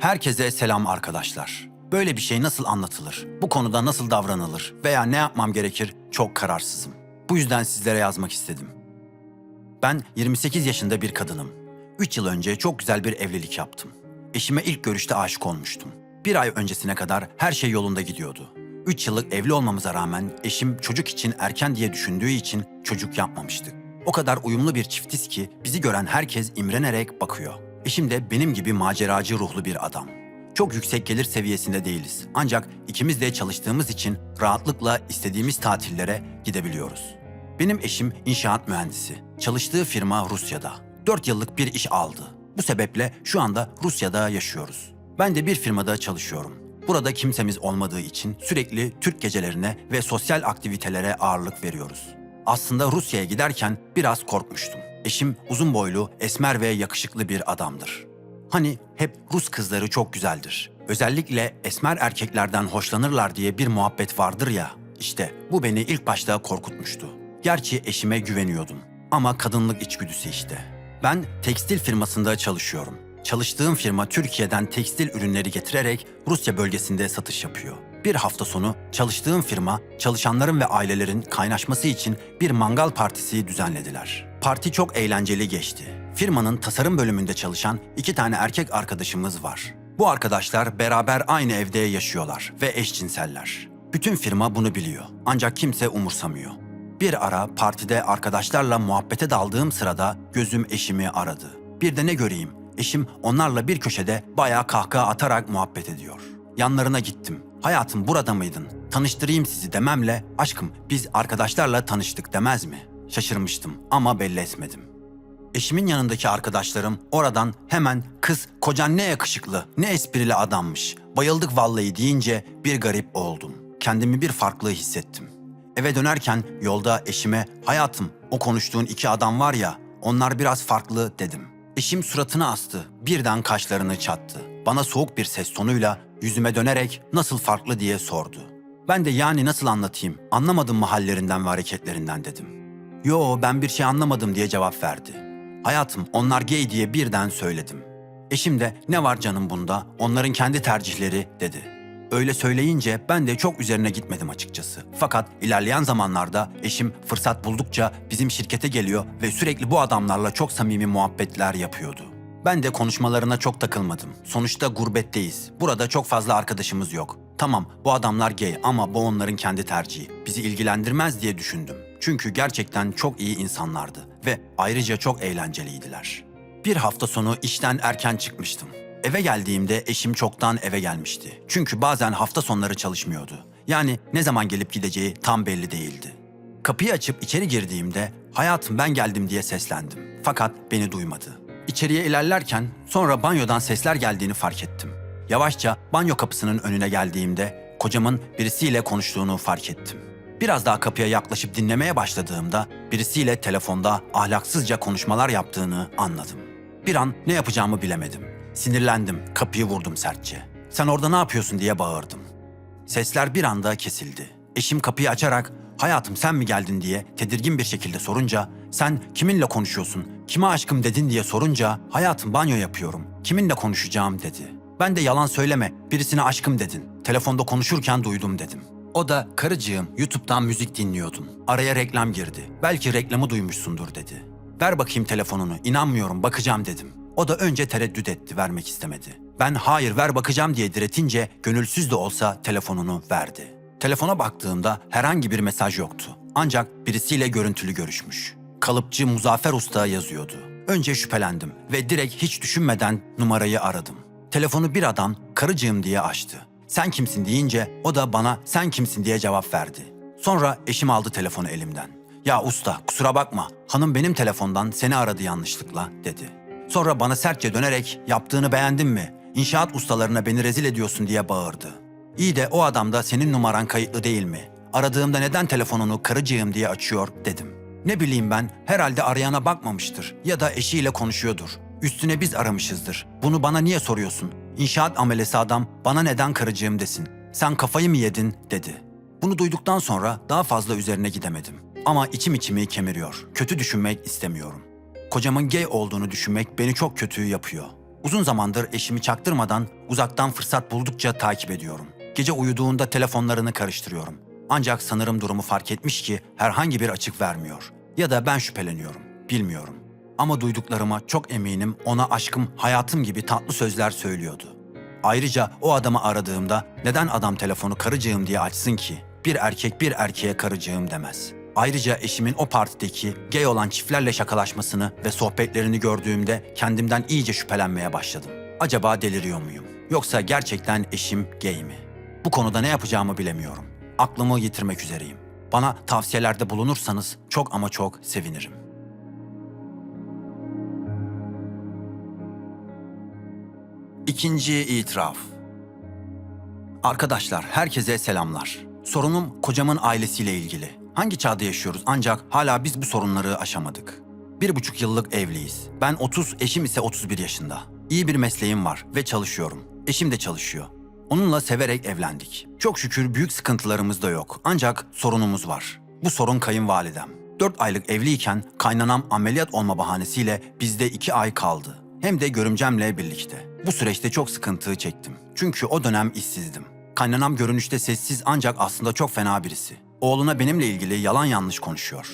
Herkese selam arkadaşlar. Böyle bir şey nasıl anlatılır? Bu konuda nasıl davranılır? Veya ne yapmam gerekir? Çok kararsızım. Bu yüzden sizlere yazmak istedim. Ben 28 yaşında bir kadınım. 3 yıl önce çok güzel bir evlilik yaptım. Eşime ilk görüşte aşık olmuştum. Bir ay öncesine kadar her şey yolunda gidiyordu. 3 yıllık evli olmamıza rağmen eşim çocuk için erken diye düşündüğü için çocuk yapmamıştık. O kadar uyumlu bir çiftiz ki bizi gören herkes imrenerek bakıyor. Eşim de benim gibi maceracı ruhlu bir adam. Çok yüksek gelir seviyesinde değiliz. Ancak ikimiz de çalıştığımız için rahatlıkla istediğimiz tatillere gidebiliyoruz. Benim eşim inşaat mühendisi. Çalıştığı firma Rusya'da. 4 yıllık bir iş aldı. Bu sebeple şu anda Rusya'da yaşıyoruz. Ben de bir firmada çalışıyorum. Burada kimsemiz olmadığı için sürekli Türk gecelerine ve sosyal aktivitelere ağırlık veriyoruz. Aslında Rusya'ya giderken biraz korkmuştum. Eşim uzun boylu, esmer ve yakışıklı bir adamdır. Hani hep Rus kızları çok güzeldir. Özellikle esmer erkeklerden hoşlanırlar diye bir muhabbet vardır ya. İşte bu beni ilk başta korkutmuştu. Gerçi eşime güveniyordum. Ama kadınlık içgüdüsü işte. Ben tekstil firmasında çalışıyorum. Çalıştığım firma Türkiye'den tekstil ürünleri getirerek Rusya bölgesinde satış yapıyor. Bir hafta sonu çalıştığım firma çalışanların ve ailelerin kaynaşması için bir mangal partisi düzenlediler. Parti çok eğlenceli geçti. Firmanın tasarım bölümünde çalışan iki tane erkek arkadaşımız var. Bu arkadaşlar beraber aynı evde yaşıyorlar ve eşcinseller. Bütün firma bunu biliyor. Ancak kimse umursamıyor. Bir ara partide arkadaşlarla muhabbete daldığım sırada gözüm eşimi aradı. Bir de ne göreyim? Eşim onlarla bir köşede bayağı kahkaha atarak muhabbet ediyor. Yanlarına gittim. Hayatım burada mıydın? Tanıştırayım sizi dememle aşkım biz arkadaşlarla tanıştık demez mi? Şaşırmıştım ama belli etmedim. Eşimin yanındaki arkadaşlarım oradan hemen kız kocan ne yakışıklı, ne esprili adammış. Bayıldık vallahi deyince bir garip oldum. Kendimi bir farklı hissettim. Eve dönerken yolda eşime hayatım o konuştuğun iki adam var ya onlar biraz farklı dedim. Eşim suratını astı, birden kaşlarını çattı. Bana soğuk bir ses tonuyla yüzüme dönerek nasıl farklı diye sordu. Ben de yani nasıl anlatayım, anlamadım mı ve hareketlerinden dedim. Yo ben bir şey anlamadım diye cevap verdi. Hayatım onlar gay diye birden söyledim. Eşim de ne var canım bunda onların kendi tercihleri dedi. Öyle söyleyince ben de çok üzerine gitmedim açıkçası. Fakat ilerleyen zamanlarda eşim fırsat buldukça bizim şirkete geliyor ve sürekli bu adamlarla çok samimi muhabbetler yapıyordu. Ben de konuşmalarına çok takılmadım. Sonuçta gurbetteyiz. Burada çok fazla arkadaşımız yok. Tamam bu adamlar gay ama bu onların kendi tercihi. Bizi ilgilendirmez diye düşündüm. Çünkü gerçekten çok iyi insanlardı ve ayrıca çok eğlenceliydiler. Bir hafta sonu işten erken çıkmıştım. Eve geldiğimde eşim çoktan eve gelmişti. Çünkü bazen hafta sonları çalışmıyordu. Yani ne zaman gelip gideceği tam belli değildi. Kapıyı açıp içeri girdiğimde hayatım ben geldim diye seslendim. Fakat beni duymadı. İçeriye ilerlerken sonra banyodan sesler geldiğini fark ettim. Yavaşça banyo kapısının önüne geldiğimde kocamın birisiyle konuştuğunu fark ettim. Biraz daha kapıya yaklaşıp dinlemeye başladığımda birisiyle telefonda ahlaksızca konuşmalar yaptığını anladım. Bir an ne yapacağımı bilemedim. Sinirlendim, kapıyı vurdum sertçe. Sen orada ne yapıyorsun diye bağırdım. Sesler bir anda kesildi. Eşim kapıyı açarak hayatım sen mi geldin diye tedirgin bir şekilde sorunca sen kiminle konuşuyorsun, kime aşkım dedin diye sorunca hayatım banyo yapıyorum, kiminle konuşacağım dedi. Ben de yalan söyleme birisine aşkım dedin, telefonda konuşurken duydum dedim. O da karıcığım YouTube'dan müzik dinliyordum. Araya reklam girdi. Belki reklamı duymuşsundur dedi. Ver bakayım telefonunu. inanmıyorum bakacağım dedim. O da önce tereddüt etti vermek istemedi. Ben hayır ver bakacağım diye diretince gönülsüz de olsa telefonunu verdi. Telefona baktığımda herhangi bir mesaj yoktu. Ancak birisiyle görüntülü görüşmüş. Kalıpçı Muzaffer Usta yazıyordu. Önce şüphelendim ve direkt hiç düşünmeden numarayı aradım. Telefonu bir adam karıcığım diye açtı. Sen kimsin deyince o da bana sen kimsin diye cevap verdi. Sonra eşim aldı telefonu elimden. Ya usta kusura bakma hanım benim telefondan seni aradı yanlışlıkla dedi. Sonra bana sertçe dönerek yaptığını beğendin mi? İnşaat ustalarına beni rezil ediyorsun diye bağırdı. İyi de o adam da senin numaran kayıtlı değil mi? Aradığımda neden telefonunu karıcığım diye açıyor dedim. Ne bileyim ben herhalde arayana bakmamıştır ya da eşiyle konuşuyordur. Üstüne biz aramışızdır. Bunu bana niye soruyorsun? İnşaat amelesi adam bana neden karıcığım desin. Sen kafayı mı yedin dedi. Bunu duyduktan sonra daha fazla üzerine gidemedim. Ama içim içimi kemiriyor. Kötü düşünmek istemiyorum. Kocamın gay olduğunu düşünmek beni çok kötü yapıyor. Uzun zamandır eşimi çaktırmadan uzaktan fırsat buldukça takip ediyorum. Gece uyuduğunda telefonlarını karıştırıyorum. Ancak sanırım durumu fark etmiş ki herhangi bir açık vermiyor. Ya da ben şüpheleniyorum. Bilmiyorum. Ama duyduklarıma çok eminim ona aşkım, hayatım gibi tatlı sözler söylüyordu. Ayrıca o adamı aradığımda neden adam telefonu karıcığım diye açsın ki? Bir erkek bir erkeğe karıcığım demez. Ayrıca eşimin o partideki gay olan çiftlerle şakalaşmasını ve sohbetlerini gördüğümde kendimden iyice şüphelenmeye başladım. Acaba deliriyor muyum? Yoksa gerçekten eşim gay mi? Bu konuda ne yapacağımı bilemiyorum. Aklımı yitirmek üzereyim. Bana tavsiyelerde bulunursanız çok ama çok sevinirim. İkinci itiraf. Arkadaşlar, herkese selamlar. Sorunum kocamın ailesiyle ilgili. Hangi çağda yaşıyoruz ancak hala biz bu sorunları aşamadık. Bir buçuk yıllık evliyiz. Ben 30, eşim ise 31 yaşında. İyi bir mesleğim var ve çalışıyorum. Eşim de çalışıyor. Onunla severek evlendik. Çok şükür büyük sıkıntılarımız da yok. Ancak sorunumuz var. Bu sorun kayınvalidem. 4 aylık evliyken kaynanam ameliyat olma bahanesiyle bizde 2 ay kaldı. Hem de görümcemle birlikte. Bu süreçte çok sıkıntı çektim. Çünkü o dönem işsizdim. Kaynanam görünüşte sessiz ancak aslında çok fena birisi. Oğluna benimle ilgili yalan yanlış konuşuyor.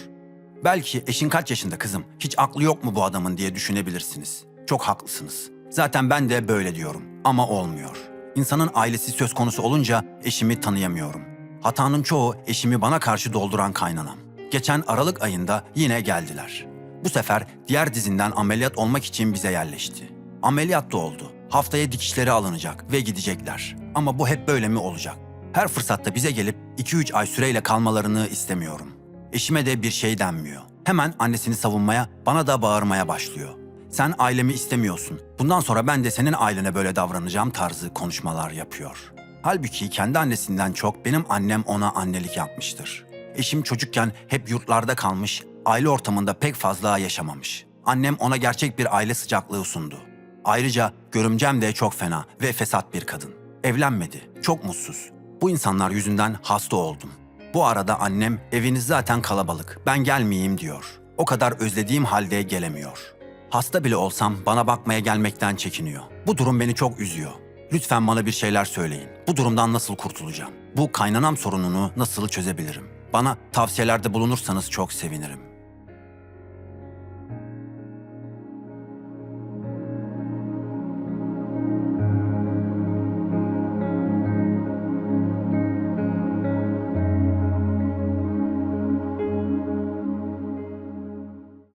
Belki eşin kaç yaşında kızım, hiç aklı yok mu bu adamın diye düşünebilirsiniz. Çok haklısınız. Zaten ben de böyle diyorum ama olmuyor. İnsanın ailesi söz konusu olunca eşimi tanıyamıyorum. Hatanın çoğu eşimi bana karşı dolduran kaynanam. Geçen Aralık ayında yine geldiler. Bu sefer diğer dizinden ameliyat olmak için bize yerleşti. Ameliyat da oldu. Haftaya dikişleri alınacak ve gidecekler. Ama bu hep böyle mi olacak? Her fırsatta bize gelip 2-3 ay süreyle kalmalarını istemiyorum. Eşime de bir şey denmiyor. Hemen annesini savunmaya, bana da bağırmaya başlıyor. Sen ailemi istemiyorsun. Bundan sonra ben de senin ailene böyle davranacağım tarzı konuşmalar yapıyor. Halbuki kendi annesinden çok benim annem ona annelik yapmıştır. Eşim çocukken hep yurtlarda kalmış, aile ortamında pek fazla yaşamamış. Annem ona gerçek bir aile sıcaklığı sundu. Ayrıca görümcem de çok fena ve fesat bir kadın. Evlenmedi, çok mutsuz. Bu insanlar yüzünden hasta oldum. Bu arada annem eviniz zaten kalabalık, ben gelmeyeyim diyor. O kadar özlediğim halde gelemiyor. Hasta bile olsam bana bakmaya gelmekten çekiniyor. Bu durum beni çok üzüyor. Lütfen bana bir şeyler söyleyin. Bu durumdan nasıl kurtulacağım? Bu kaynanam sorununu nasıl çözebilirim? Bana tavsiyelerde bulunursanız çok sevinirim.